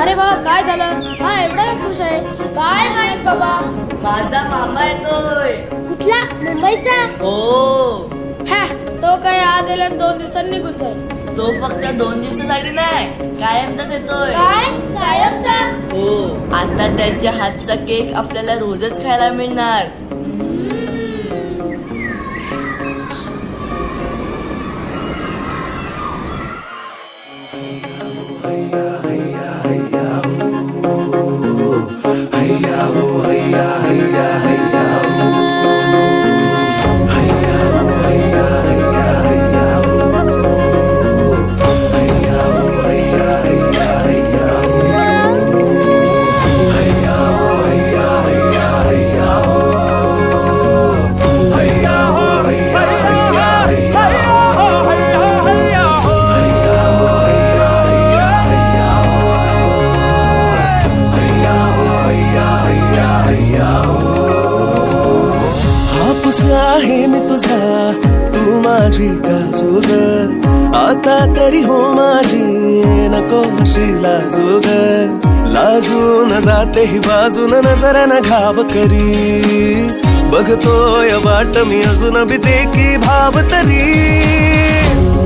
अरे बाबा काय झालं? हा एवढा खुश आहे? काय माहीत बाबा? माझा मामा येतोय. कुठला? मुंबईचा? हो. हा तो काय आज येईल आणि दोन दिवसांनी निघून जाईल. तो फक्त दोन दिवसासाठी नाही कायमचाच येतोय. काय? कायमचा? हो. आता त्याच्या हातचा केक आपल्याला रोजच खायला मिळणार. Yeah. माझी काजू ग आता तरी हो माझी नको अशी लाजू लाजून जाते ही बाजून नजर न घाव करी. बघतोय वाट मी अजून बिते की भाव तरी.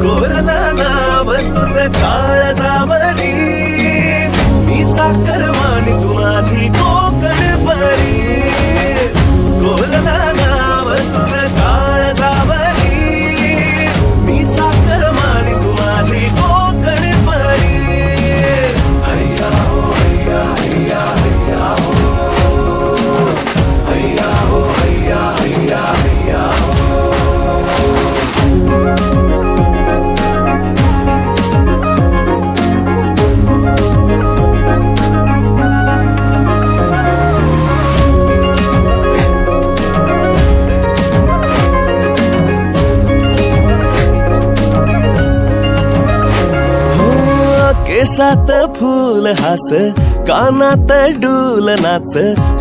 कोरला नाव तुझ काळ जावरी. केसात फूल हास कानात डूल नाच.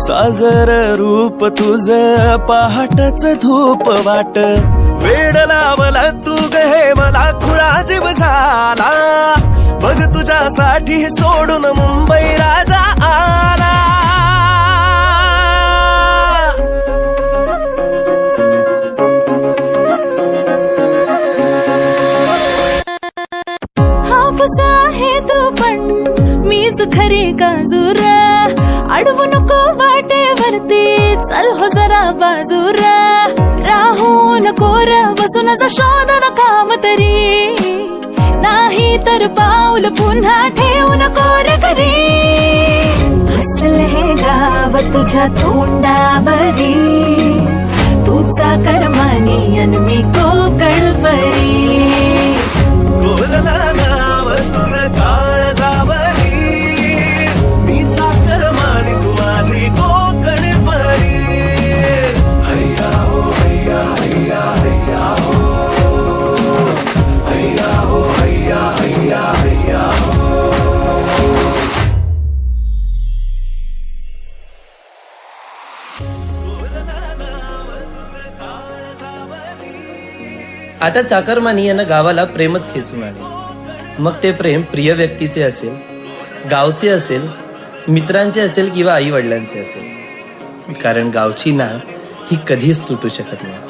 साजर रूप तुझ पहाटच धूप वाट. वेड लावला तू गे मला खुळा जीव झाला. बघ तुझ्यासाठी सोडून मुंबई राज हापूस आहे तू पण. मीच खरी काजूर. अडवू नको वाटेवरती. चल हो जरा बाजूर. राहू नको र बसून शोधन काम तरी. नाही तर पाऊल पुन्हा ठेवू नको रे घरी. हसल हे गाव तुझ्या तोंडावरी. तुझा कर्मानी अन मी कोकण आता चाकरमानी यांना गावाला प्रेमच खेचून आले. मग ते प्रेम प्रिय व्यक्तीचे असेल गावचे असेल मित्रांचे असेल किंवा आई वडिलांचे असेल. कारण गावची नाळ ही कधीच तुटू शकत नाही.